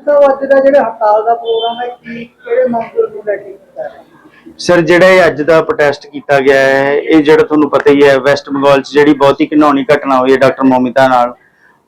ਤਾਂ ਅੱਜ ਦਾ ਜਿਹੜਾ ਹੜਤਾਲ ਦਾ ਪ੍ਰੋਗਰਾਮ ਹੈ, ਕੀ, ਕਿਹੜੇ ਮਸਲੇ ਨੂੰ ਲੈ ਕੇ ਕੀਤਾ ਹੈ ਸਰ, ਜਿਹੜਾ ਇਹ ਅੱਜ ਦਾ ਪ੍ਰੋਟੈਸਟ ਕੀਤਾ ਗਿਆ ਹੈ, ਇਹ ਜਿਹੜਾ ਤੁਹਾਨੂੰ ਪਤਾ ਹੀ ਹੈ ਵੈਸਟ ਬੰਗਾਲ 'ਚ ਜਿਹੜੀ ਬਹੁਤ ਹੀ ਘਿਨੌਣੀ ਘਟਨਾ ਹੋਈ ਹੈ, ਡਾਕਟਰ ਮੋਮਿਤਾ ਨਾਲ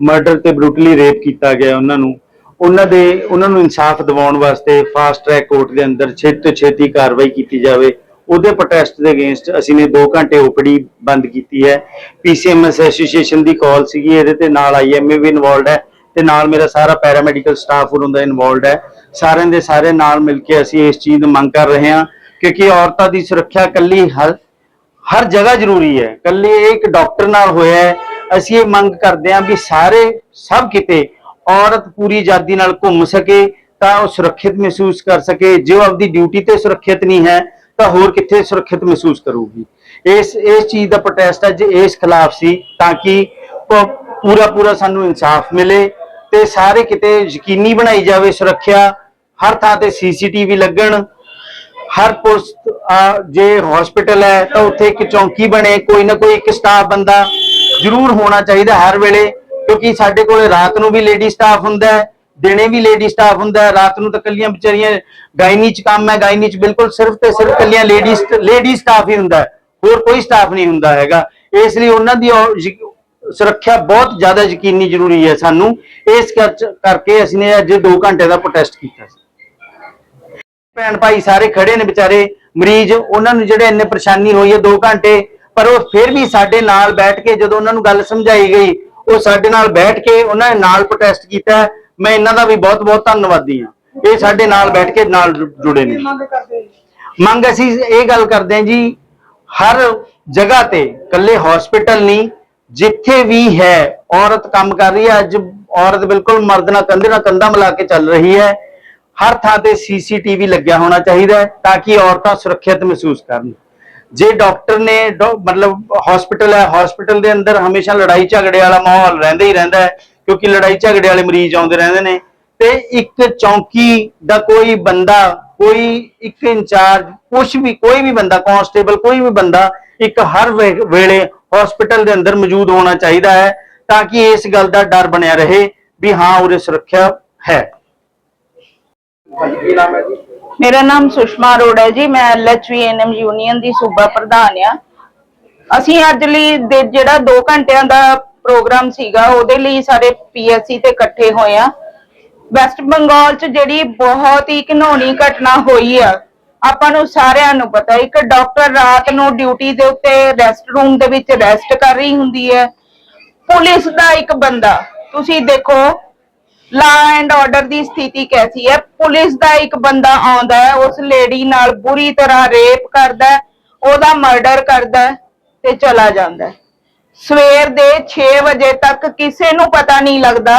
ਮਰਡਰ ਤੇ ਬਰੂਟਲੀ ਰੇਪ ਕੀਤਾ ਗਿਆ ਉਹਨਾਂ ਨੂੰ। ਉਹਨਾਂ ਦੇ, ਉਹਨਾਂ ਨੂੰ ਇਨਸਾਫ ਦਿਵਾਉਣ ਵਾਸਤੇ ਫਾਸਟ ਟਰੈਕ ਕੋਰਟ ਦੇ ਅੰਦਰ ਛੇਤੀ ਤੋਂ ਛੇਤੀ ਕਾਰਵਾਈ ਕੀਤੀ ਜਾਵੇ। ਉਹਦੇ ਪ੍ਰੋਟੈਸਟ ਦੇ ਅਗੇਂਸਟ ਅਸੀਂ ਨੇ 2 ਘੰਟੇ ਓਪੀਡੀ ਬੰਦ ਕੀਤੀ ਹੈ। ਪੀਸੀਐਮਐਸ ਐਸੋਸੀਏਸ਼ਨ ਦੀ ਕਾਲ ਸੀਗੀ ਇਹਦੇ ਤੇ, ਨਾਲ ਆਈਐਮਏ ਵੀ ਇਨਵੋਲਡ ਹੈ। ਤੇ ਨਾਲ ਮੇਰਾ ਸਾਰਾ ਪੈਰਾਮੈਡੀਕਲ ਸਟਾਫ ਉਹਨਾਂ ਦਾ ਇਨਵੋਲਡ ਹੈ। ਸਾਰਿਆਂ ਦੇ ਸਾਰੇ ਨਾਲ ਮਿਲ ਕੇ ਅਸੀਂ ਇਸ ਚੀਜ਼ ਨੂੰ ਮੰਗ ਕਰ ਰਹੇ ਹਾਂ ਕਿਉਂਕਿ ਔਰਤਾਂ ਦੀ ਸੁਰੱਖਿਆ ਕੱਲੀ ਹਰ ਹਰ ਜਗ੍ਹਾ ਜ਼ਰੂਰੀ ਹੈ। ਕੱਲੀ ਇਹ ਇੱਕ ਡਾਕਟਰ ਨਾਲ ਹੋਇਆ ਹੈ। ਅਸੀਂ ਇਹ ਮੰਗ ਕਰਦੇ ਹਾਂ ਵੀ ਸਾਰੇ, ਸਭ ਕਿਤੇ ਔਰਤ ਪੂਰੀ ਆਜ਼ਾਦੀ ਨਾਲ ਘੁੰਮ ਸਕੇ ਤਾਂ ਉਹ ਸੁਰੱਖਿਅਤ ਮਹਿਸੂਸ ਕਰ ਸਕੇ। ਜੇ ਉਹ ਆਪਦੀ ਡਿਊਟੀ ਤੇ ਸੁਰੱਖਿਅਤ ਨਹੀਂ ਹੈ, ਤਾਂ ਹੋਰ ਕਿੱਥੇ ਸੁਰੱਖਿਅਤ ਮਹਿਸੂਸ ਕਰੂਗੀ? ਇਸ ਇਸ ਚੀਜ਼ ਦਾ ਪ੍ਰੋਟੈਸਟ ਅੱਜ ਇਸ ਖਿਲਾਫ ਸੀ ਤਾਂ ਕਿ ਪੂਰਾ ਪੂਰਾ ਸਾਨੂੰ ਇਨਸਾਫ ਮਿਲੇ। ਤੇ ਸਾਰੇ ਕਿਤੇ ਯਕੀਨੀ ਬਣਾਈ ਜਾਵੇ ਸੁਰੱਖਿਆ, ਹਰ ਥਾਂ ਤੇ ਸੀਸੀਟੀਵੀ ਲੱਗਣ, ਹਰ ਪੁਲਿਸ ਜੇ ਹਸਪੀਟਲ ਹੈ ਤਾਂ ਉੱਥੇ ਇੱਕ ਚੌਂਕੀ ਬਣੇ, ਕੋਈ ਨਾ ਕੋਈ ਇੱਕ ਸਟਾਫ ਬੰਦਾ ਜ਼ਰੂਰ ਹੋਣਾ ਚਾਹੀਦਾ ਹਰ ਵੇਲੇ, ਕਿਉਂਕਿ ਸਾਡੇ ਕੋਲੇ ਰਾਤ ਨੂੰ ਵੀ ਲੇਡੀ ਸਟਾਫ ਹੁੰਦਾ ਹੈ, ਦਿਨੇ ਵੀ ਲੇਡੀ ਸਟਾਫ ਹੁੰਦਾ ਰਾਤ ਨੂੰ ਤਾਂ ਕੱਲੀਆਂ ਵਿਚਾਰੀਆਂ ਗਾਇਨੀ ਚ ਕੰਮ ਹੈ, ਗਾਇਨੀ ਚ ਬਿਲਕੁਲ ਸਿਰਫ ਤੇ ਸਿਰਫ ਕੱਲੀਆਂ ਲੇਡੀ ਲੇਡੀ ਸਟਾਫ ਹੀ ਹੁੰਦਾ ਹੋਰ ਕੋਈ ਸਟਾਫ ਨਹੀਂ ਹੁੰਦਾ ਹੈਗਾ। ਇਸ ਲਈ ਉਹਨਾਂ ਦੀ ਸੁਰੱਖਿਆ ਬਹੁਤ ਜ਼ਿਆਦਾ ਯਕੀਨੀ ਜ਼ਰੂਰੀ ਹੈ ਸਾਨੂੰ। ਇਸ ਕਰ- ਕਰਕੇ ਅਸੀਂ ਨੇ ਅੱਜ 2 ਘੰਟੇ ਦਾ ਪ੍ਰੋਟੈਸਟ ਕੀਤਾ ਸੀ। ਭੈਣ ਭਾਈ ਸਾਰੇ ਖੜੇ ਨੇ ਵਿਚਾਰੇ ਮਰੀਜ਼ ਉਹਨਾਂ ਨੂੰ ਜਿਹੜੇ ਇੰਨੇ ਪਰੇਸ਼ਾਨੀ ਹੋਈ ਹੈ 2 ਘੰਟੇ ਪਰ ਉਹ ਫਿਰ ਵੀ ਸਾਡੇ ਨਾਲ ਬੈਠ ਕੇ ਜਦੋਂ ਉਹਨਾਂ ਨੂੰ ਗੱਲ ਸਮਝਾਈ ਗਈ ਉਹ ਸਾਡੇ ਨਾਲ ਬੈਠ ਕੇ ਉਹਨਾਂ ਨੇ ਨਾਲ ਪ੍ਰੋਟੈਸਟ ਕੀਤਾ। ਮੈਂ ਇਹਨਾਂ ਦਾ ਵੀ ਬਹੁਤ ਬਹੁਤ ਧੰਨਵਾਦੀ ਹਾਂ। ਇਹ ਸਾਡੇ ਨਾਲ ਬੈਠ ਕੇ ਨਾਲ ਜੁੜੇ ਨੇ। ਮੰਗ ਅਸੀਂ ਇਹ ਗੱਲ ਕਰਦੇ ਹਾਂ ਜੀ ਹਰ ਜਗ੍ਹਾ ਤੇ ਇਕੱਲੇ ਹਸਪੀਟਲ ਨਹੀਂ ਜਿੱਥੇ ਵੀ ਹੈ, ਔਰਤ ਕੰਮ ਕਰ ਰਹੀ ਹੈ, ਅੱਜ ਔਰਤ ਬਿਲਕੁਲ ਮਰਦ ਨਾਲ ਕੰਧੇ ਨਾਲ ਕੰਧਾ ਮਿਲਾ ਕੇ ਚੱਲ ਰਹੀ ਹੈ। ਹਰ ਥਾਂ ਤੇ ਸੀਸੀਟੀਵੀ ਲੱਗਿਆ ਹੋਣਾ ਚਾਹੀਦਾ ਹੈ ਤਾਂ ਕਿ ਔਰਤਾਂ ਸੁਰੱਖਿਅਤ ਮਹਿਸੂਸ ਕਰਨ। ਜੇ ਡਾਕਟਰ ਨੇ ਮਤਲਬ ਹਸਪੀਟਲ ਹੈ ਹਸਪੀਟਲ ਦੇ ਅੰਦਰ ਹਮੇਸ਼ਾ ਲੜਾਈ ਝਗੜੇ ਵਾਲਾ ਮਾਹੌਲ ਰਹਿੰਦਾ ਹੀ ਰਹਿੰਦਾ ਹੈ, ਕਿਉਂਕਿ ਲੜਾਈ ਝਗੜੇ ਵਾਲੇ ਮਰੀਜ਼ ਆਉਂਦੇ ਰਹਿੰਦੇ ਨੇ। ਤੇ ਇੱਕ ਚੌਂਕੀ ਦਾ ਕੋਈ ਬੰਦਾ, ਕੋਈ ਇੱਕ ਇੰਚਾਰਜ ਕੁਝ ਵੀ, ਕੋਈ ਵੀ ਬੰਦਾ ਕਾਂਸਟੇਬਲ ਕੋਈ ਵੀ ਬੰਦਾ ਇੱਕ ਹਰ ਵੇ- ਵੇਲੇ ਹਸਪੀਟਲ ਦੇ ਅੰਦਰ ਮੌਜੂਦ ਹੋਣਾ ਚਾਹੀਦਾ ਹੈ ਤਾਂ ਕਿ ਇਸ ਗੱਲ ਦਾ ਡਰ ਬਣਿਆ ਰਹੇ ਵੀ ਹਾਂ ਉਰੇ ਸੁਰੱਖਿਆ ਹੈ। ਮੇਰਾ ਨਾਮ ਸੁਸ਼ਮਾ ਅਰੋੜਾ ਹੈ ਜੀ ਮੈਂ ਐਲਐਚਵੀਐਨਐਮ ਯੂਨੀਅਨ ਦੀ ਸੂਬਾ ਪ੍ਰਧਾਨ ਆ ਅਸੀਂ ਅੱਜ ਲਈ ਦੇ ਜਿਹੜਾ 2 ਘੰਟਿਆਂ ਦਾ ਪ੍ਰੋਗਰਾਮ ਸੀਗਾ ਉਹਦੇ ਲਈ ਸਾਰੇ ਪੀਐਸਸੀ ਤੇ ਇਕੱਠੇ ਹੋਏ ਆ ਵੈਸਟ ਬੰਗਾਲ 'ਚ ਜਿਹੜੀ ਬਹੁਤ ਹੀ ਘਿਨੌਣੀ ਘਟਨਾ ਹੋਈ ਆ ਆਪਾਂ ਨੂੰ ਸਾਰਿਆਂ ਨੂੰ ਪਤਾ ਇੱਕ ਡਾਕਟਰ ਰਾਤ ਨੂੰ ਡਿਊਟੀ ਦੇ ਉੱਤੇ ਰੈਸਟ ਰੂਮ ਦੇ ਵਿੱਚ ਰੈਸਟ ਕਰ ਰਹੀ ਹੁੰਦੀ ਹੈ। ਪੁਲਿਸ ਦਾ ਇੱਕ ਬੰਦਾ ਤੁਸੀਂ ਦੇਖੋ ਲਾ ਐਂਡ ਆਰਡਰ ਦੀ ਸਥਿਤੀ ਕੈਸੀ ਹੈ। ਪੁਲਿਸ ਦਾ ਇੱਕ ਬੰਦਾ ਆਉਂਦਾ ਹੈ ਉਸ ਲੇਡੀ ਨਾਲ ਬੁਰੀ ਤਰ੍ਹਾਂ ਰੇਪ ਕਰਦਾ ਹੈ, ਉਹਦਾ ਮਰਡਰ ਕਰਦਾ ਹੈ ਤੇ ਚਲਾ ਜਾਂਦਾ ਹੈ। ਸਵੇਰ ਦੇ 6 ਵਜੇ ਤੱਕ ਕਿਸੇ ਨੂੰ ਪਤਾ ਨਹੀਂ ਲੱਗਦਾ।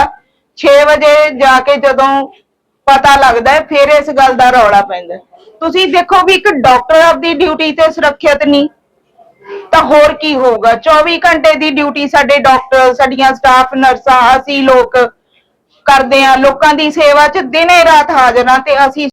6 ਵਜੇ ਜਾ ਕੇ ਜਦੋਂ ਪਤਾ ਲੱਗਦਾ ਹੈ, ਫਿਰ ਇਸ ਗੱਲ ਦਾ ਰੌਲਾ ਪੈਂਦਾ ਤੁਸੀਂ ਦੇਖੋ ਵੀ ਇੱਕ ਡਾਕਟਰ ਆਪਦੀ ਡਿਊਟੀ ਤੇ ਸੁਰੱਖਿਅਤ ਨਹੀਂ, ਤਾਂ ਹੋਰ ਕੀ ਹੋਊਗਾ? 24 ਘੰਟੇ ਦੀ ਡਿਊਟੀ ਸਾਡੇ ਡਾਕਟਰ, ਸਾਡੀਆਂ ਸਟਾਫ, ਨਰਸਾਂ, ਅਸੀਂ ਲੋਕ ਕਰਦੇ ਆ ਲੋਕਾਂ ਦੀ ਸੇਵਾ 'ਚ ਦਿਨੇ ਰਾਤ ਹਾਜ਼ਰ ਹਾਂ ਤੇ ਅਸੀਂ